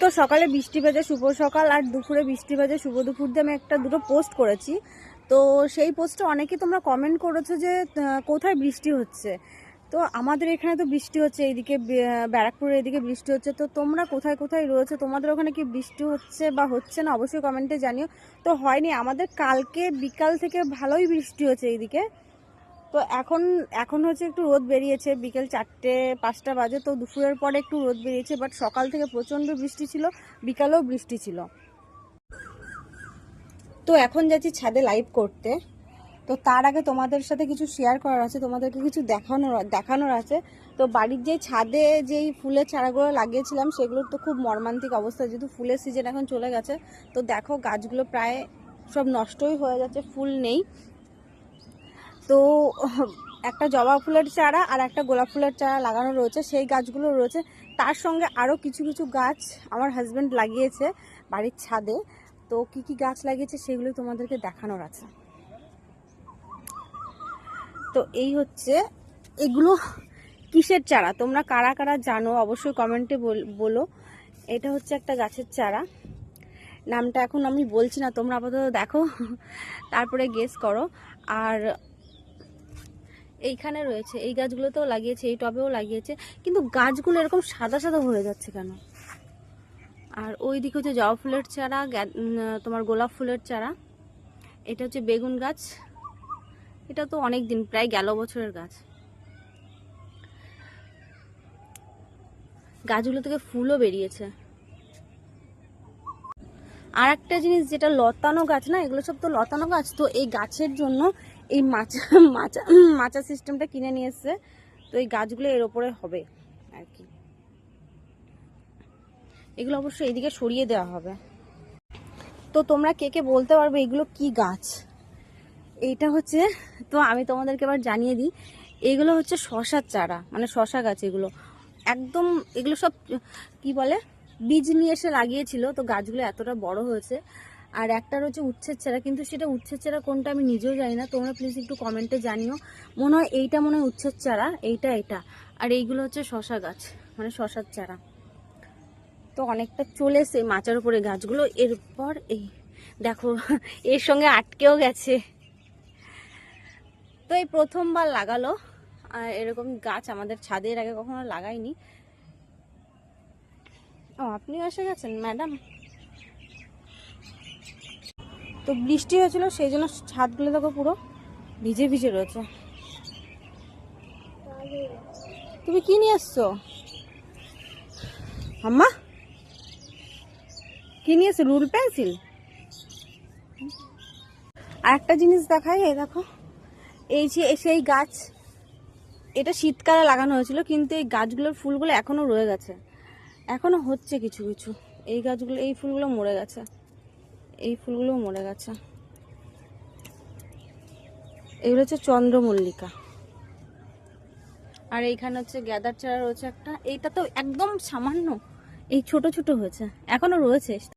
তো সকালে বৃষ্টি ভেজে, শুভ সকাল আর দুপুরে বৃষ্টি ভেজে, শুভ দুপুর দিয়ে আমি একটা দুটো পোস্ট করেছি। তো সেই পোস্টে অনেকে তোমরা কমেন্ট করেছ যে কোথায় বৃষ্টি হচ্ছে? তো আমাদের এখানে তো বৃষ্টি হচ্ছে, এইদিকে ব্যারাকপুরের এদিকে বৃষ্টি হচ্ছে। তো তোমরা কোথায় কোথায় রয়েছে? তোমাদের ওখানে কি বৃষ্টি হচ্ছে বা হচ্ছে না? অবশ্যই কমেন্টে জানিও। তো হয়নি, আমাদের কালকে বিকাল থেকে ভালোই বৃষ্টি হচ্ছে এইদিকে। তো এখন এখন হচ্ছে একটু রোদ বেরিয়েছে, বিকেল চারটে, পাঁচটা বাজে, তো দুপুরের পরে একটু রোদ বেরিয়েছে বাট সকাল থেকে প্রচণ্ড বৃষ্টি ছিল, বিকালেও বৃষ্টি ছিল। তো এখন যাচ্ছি ছাদে লাইভ করতে। তো তার আগে তোমাদের সাথে কিছু শেয়ার করার আছে, তোমাদেরকে কিছু দেখানোর দেখানোর আছে। তো বাড়ির যে ছাদে যেই ফুলের চারাগুলো লাগিয়েছিলাম, সেগুলোর তো খুব মর্মান্তিক অবস্থা, যেহেতু ফুলের সিজন এখন চলে গেছে। তো দেখো, গাছগুলো প্রায় সব নষ্টই হয়ে যাচ্ছে, ফুল নেই। তো, একটা জবা ফুলের চারা আর একটা গোলাপ ফুলের চারা লাগানো রয়েছে, সেই গাছগুলো রয়েছে। তার সঙ্গে আরও কিছু কিছু গাছ আমার হাজব্যান্ড লাগিয়েছে বাড়ির ছাদে। তো, কি কি গাছ লাগিয়েছে সেগুলো তোমাদেরকে দেখানোর আছে। তো, এই হচ্ছে, এগুলো কিসের চারা? তোমরা কারা কারা জানো? অবশ্যই কমেন্টে বলো এটা হচ্ছে একটা গাছের চারা। নামটা এখন আমি বলছি না, তোমরা আপাতত দেখো। তারপরে গেস করো। আর এইখানে রয়েছে, এই গাছগুলোতেও লাগিয়েছে, এই টবেও লাগিয়েছে, কিন্তু গাছগুলো এরকম সাদা সাদা হয়ে যাচ্ছে কেন? আর ওই দিকে হচ্ছে জবা ফুলের চারা তোমার গোলাপ ফুলের চারা, এটা হচ্ছে বেগুন গাছ, এটা তো অনেক দিন প্রায় গেল বছরের গাছ। গাছগুলো থেকে ফুলও বেরিয়েছে। আর একটা জিনিস, যেটা লতানো গাছ না, এগুলো সব তো লতানো গাছ, তো এই গাছের জন্য এই মাচা মাচা সিস্টেমটা কিনে নিয়ে এসছে। তো এই গাছগুলো এর ওপরে হবে আর কি। এগুলো অবশ্যই এদিকে সরিয়ে দেওয়া হবে। তো তোমরা কে কে বলতে পারবে এগুলো কি গাছ? এইটা হচ্ছে, তো আমি তোমাদেরকে এবার জানিয়ে দিই, এগুলো হচ্ছে শশার চারা মানে শশা গাছ এগুলো। একদম এগুলো সব, কি বলে, বীজ নিয়ে এসে লাগিয়েছিল, তো গাছগুলো এতটা বড় হয়েছে। আর একটা রয়েছে উচ্ছের চারা কিন্তু সেটা উচ্ছের চারা কোনটা আমি নিজেও জানি না। তোমরা প্লিজ একটু কমেন্টে জানিও। মনে হয় এইটা মনে হয় উচ্ছের চারা এইটা এটা আর এইগুলো হচ্ছে শশা গাছ মানে শশার চারা। তো অনেকটা চলে এসে মাচার উপরে গাছগুলো। এরপর এই, দেখো, এর সঙ্গে আটকেও গেছে। তো এই প্রথমবার লাগালো। আর এরকম গাছ আমাদের ছাদে এর আগে কখনো লাগাইনি। ও, আপনিও এসে গেছেন ম্যাডাম তো বৃষ্টি হয়েছিল, সেই জন্য ছাদগুলো দেখো পুরো ভিজে ভিজে রয়েছে। তুমি কি নিয়ে এসছো? আম্মা? কি নিয়ে এসছো, রুল পেন্সিল? আর একটা জিনিস দেখাই, এই দেখো। এই যে সেই গাছ, এটা শীতকালে লাগানো হয়েছিল, কিন্তু এই গাছগুলোর ফুলগুলো এখনও রয়ে গেছে। এখনও হচ্ছে কিছু কিছু। এই গাছগুলো, এই ফুলগুলো মরে গেছে। এই ফুলগুলো মরে গেছে। এগুলো হচ্ছে চন্দ্রমল্লিকা। আর এইখানে হচ্ছে গ্যাদার চারা রয়েছে একটা। এইটা তো একদম সামান্য। এই ছোট ছোট হয়েছে। এখনও রয়েছে।